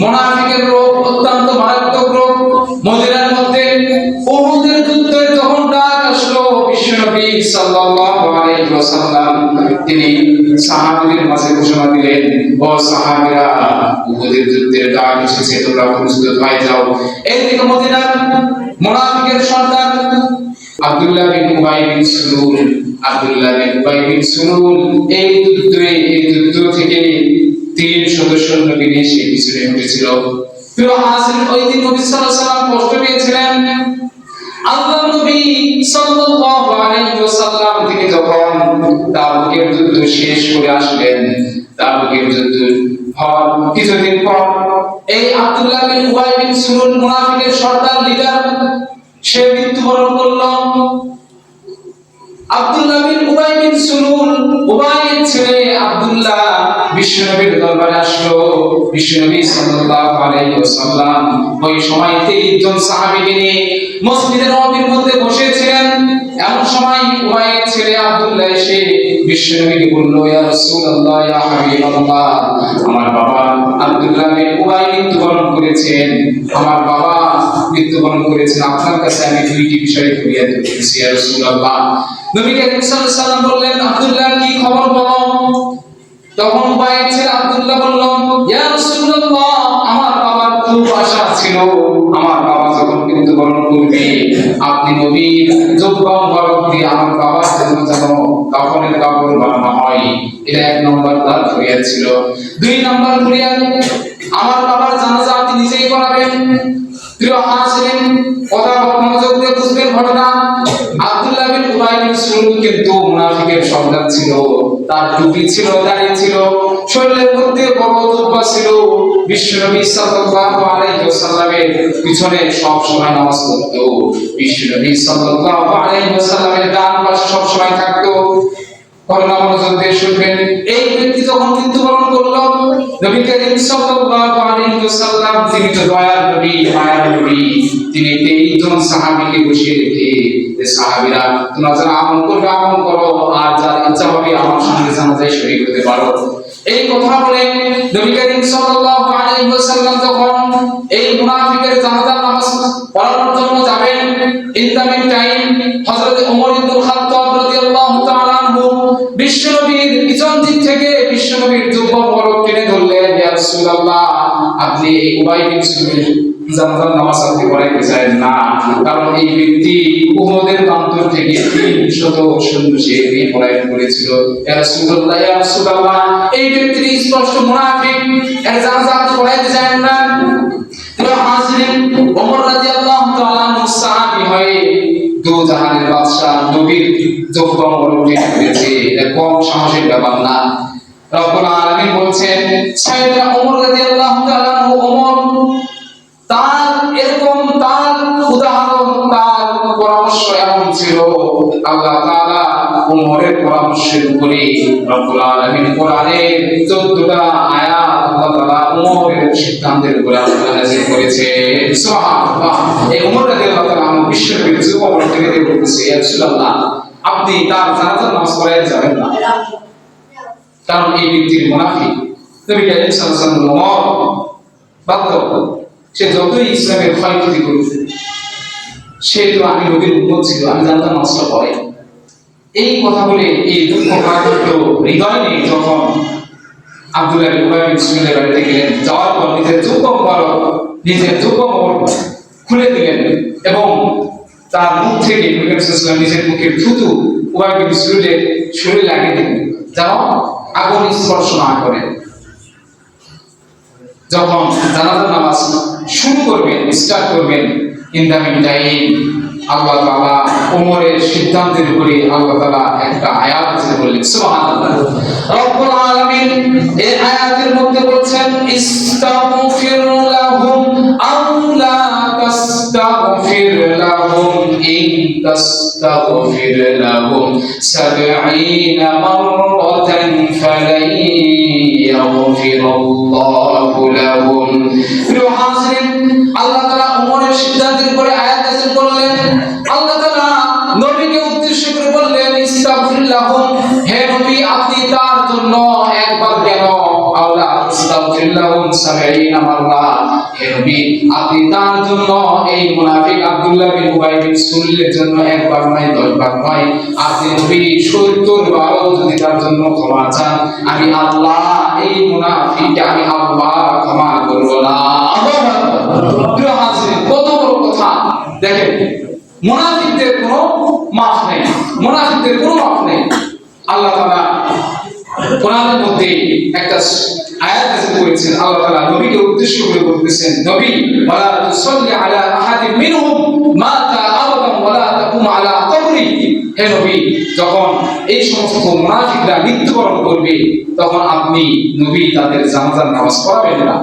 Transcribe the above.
মুনাফিকের রোগ অত্যন্ত মারাত্মক রোগ মদিনার মধ্যে উহুদের যুদ্ধের তখন ডাক আসলো, বিশ্বনবী সাল্লাল্লাহু আলাইহি ওয়াসাল্লাম, তিনি সাহাবীদের মাঝে ঘোষণা দিলেন, ও সাহাবীরা, উহুদের ডাক এসেছে, তোমরা প্রস্তুত হয়ে যাও। মদিনার মুনাফিকের সর্দার আব্দুল্লাহ বিন উবাই বিন সুলুল, আব্দুল্লাহ বিন উবাই বিন সুলুল, এই যুদ্ধে, এই যুদ্ধ থেকে তিন সদস্য নবী নিয়ে সে পিছনে উঠেছিল প্রিয় হাসিন ওই দিন নবী সাল্লাল্লাহু আলাইহি ওয়াসাল্লাম কষ্ট পেয়েছিলেন। আল্লাহ নবী সাল্লাল্লাহু আলাইহি ওয়াসাল্লাম তিনি যখন তাবুকের যুদ্ধ শেষ করে আসলেন তাবুকের যুদ্ধ হওয়ার কিছুদিন পর এই আব্দুল্লাহ বিন উবাই বিন সুলুল মুনাফিকের সর্দার লিডার, সে মৃত্যুবরণ করল। আব্দুল্লাহ বিন উবাই বিন দরবারে আসলো। সাল্লাল্লাহু আলাইহি ওয়াসাল্লাম ওই সময় 30 জন সাহাবীকে নিয়ে মসজিদের নববীর মধ্যে বসেছিলেন। এমন সময় উবাইয়ের ছেলে আব্দুল্লাহ এসে বলল, ইয়া রাসূলুল্লাহ, ইয়া হাবিবাল্লাহ, আমার বাবা আব্দুল্লাহ বিন মৃত্যুবরণ করেছেন। আমার বাবা মৃত্যুবরণ করেছেন। আপনার কাছে আমি দুইটি বিষয় ফরিয়াদ করতেছি, ইয়া রাসূলুল্লাহ। নবী করিম সাল্লাল্লাহু আলাইহি ওয়াসাল্লাম বললেন, আব্দুল্লাহ, কি খবর বলো? তখন উবাইয়ের ছেলে আব্দুল্লাহ বলল, ইয়া রাসূলুল্লাহ, আমার বাবার খুব আশা ছিল। আমার বাবা যখন মৃত্যুবরণ করবে, আপনি নবীর যোগ্যম বরক দিয়ে আমার বাবার জন্য যেন কাফনের কাপড় বানানো হয়। এটা এক নম্বর তার ফরিয়াদ ছিল। দুই নম্বর ফরিয়াদ আমার বাবার জানাজা আপনি নিজেই করাবেন প্রিয় হাসিন কথা মনোযোগ দিয়ে বুঝবেন ঘটনা। আব্দুল্লাহ বিন উবাই বিন সুলুল কিন্তু মুনাফিকের সন্তান ছিল। তার টুপি ছিল, দাড়ি ছিল, শরীরের মধ্যে বড় দুর্বা ছিল। বিশ্বনবী সাল্লাল্লাহু আলাইহি ওয়াসাল্লামের পিছনে সব সময় নামাজ পড়তো। বিশ্বনবী সাল্লাল্লাহু আলাইহি ওয়াসাল্লামের ডান পাশে সব সময় থাকতো। করোনা মনোযোগ দিয়ে শুনবেন। এই ব্যক্তি যখন মৃত্যুবরণ করল। নবী করিম সাল্লাল্লাহু আলাইহি ওয়াসাল্লাম তিনি তো দয়ার নবী, মায়ার নবী, তিনি 23 সাহাবীকে বসিয়ে রেখে যে সাহাবীরা, তোমরা যারা আমল করবে, আমল করো, আর যার ইচ্ছা হবে আমার সঙ্গে জানাজায় শরীক হতে পারো। এই কথা বলে নবী করিম সাল্লাল্লাহু আলাইহি ওয়াসাল্লাম যখন এই মুনাফিকের জানাজার নামাজ পড়ানোর জন্য যাবেন ইন টাইম হযরত ওমর ইবনে খাত্তাব রাসূলুল্লাহ আপনি এই উবাই বিন সুলুল জানাজার নামাজ আপনি পড়াইতে চান না, কারণ এই ব্যক্তি উহুদের প্রান্তর থেকে 300 সৈন্য সে পলায়ন করেছিল ইয়া রাসূলুল্লাহ ইয়া রাসূলুল্লাহ, এই ব্যক্তির স্পষ্ট মুনাফিক, এর জানাজা পড়াইতে চান না। প্রিয় হাজিরিন, ওমর রাদিয়াল্লাহু তাআলা সাহাবী হয়ে দু জাহানের বাদশাহ নবীর যোগ্যতম বরকটি কম সাহসের ব্যাপার না। রব্বুল আলামিন বলছেন সাইয়েদনা ওমর রাদিয়াল্লাহু তাআলা ওমর তার এরকম তার উদাহরণ, তার পরামর্শ এমন ছিল, আল্লাহ তাআলা ওমরের পরামর্শের উপরে রব্বুল আলামিন কোরআনের 14টা আয়াত আল্লাহ তাআলা ওমরের সিদ্ধান্তের উপরে আল্লাহ নাযিল করেছে। সুবহানাল্লাহ। এই ওমর রাদিয়াল্লাহু তাআলা বিশ্বের বিরুদ্ধে ওমর থেকে বলতেছে ইয়া রাসূলুল্লাহ আপনি তার জানাজার নামাজ পড়াইতে যাবেন না। কারণ এই ব্যক্তির মুনাফিক। নবী করিম সাল্লাল্লাহু আলাইহি সে যতই ইসলামের ক্ষয়ক্ষতি করুক, সে তো আমি নবীর উন্মত ছিল, আমি জানতাম নষ্ট করে এই কথা বলে এই দুঃখ কাতর হৃদয় নিয়ে যখন আব্দুল্লাহ উবাই সুলাইমের বাড়িতে গেলেন, যাওয়ার পর নিজের যোগ্য মোবারক, নিজের যোগ্য মোবারক খুলে দিলেন এবং তার মুখ থেকে নবী করিম সাল্লাল্লাহু আলাইহি নিজের মুখের থুতু উবাই সুলাইমের শরীরে লাগিয়ে দিলেন। যেন আগুন স্পর্শ না করে। যখন জানাজার নামাজ শুরু করবেন স্টার্ট করবেন ইন দ্য মিন টাইম আল্লাহ তাআলা ওমরের সিদ্ধান্তের উপরে আল্লাহ তাআলা একটা আয়াত নাযিল করলেন সুবহানাল্লাহ। রব্বুল আলামিন এই আয়াতের মধ্যে বলছেন, ইস্তাগফির লাহুম আও তাস্তাগফির লাহুম, ইন তাস্তাগফির লাহুম 70 মাররাতান ইয়াগফিরাল্লাহু লাহুম প্রিয় হাজিরিন, আল্লাহ তাআলা ওমরের সিদ্ধান্তের উপরে আয়াত নাযিল করলেন। আল্লাহ তাআলা উদ্দেশ্য করে বললেন, ইস্তাগফির হে নবী আপনি তার জন্য একবার কেন আল্লাহ ইস্তাগফির লাহুম সাবঈনা মাররা হে নবী, আপনি তার জন্য এই মুনাফিক আব্দুল্লাহ বিন উবাই বিন সুলুলের জন্য একবার নয় দশবার নয়। আপনি নবী সত্তর বারও যদি তার জন্য ক্ষমা চান, আমি আল্লাহ এই মুনাফিককে আমি আল্লাহ ক্ষমা করব না। কত বড় কথা। দেখেন, মুনাফিকদের কোনো মাফ নেই, মুনাফিকদের কোনো মাফ নেই। আল্লাহ তাআলা কোরআনের মধ্যে একটা করেছেন, আল্লাহ তাআলা নবীকে উদ্দেশ্য করে বলতেছেন, নবী, ওয়ালা তুসাল্লি আলা আহাদিন মিনহুম মাতা আবাদান ওয়ালা তাকুম আলা কবরি। হে নবী, যখন এই সমস্ত মুনাফিকরা মৃত্যুবরণ করবে, তখন আপনি নবী তাদের জানাজার নামাজ পড়াবেন না।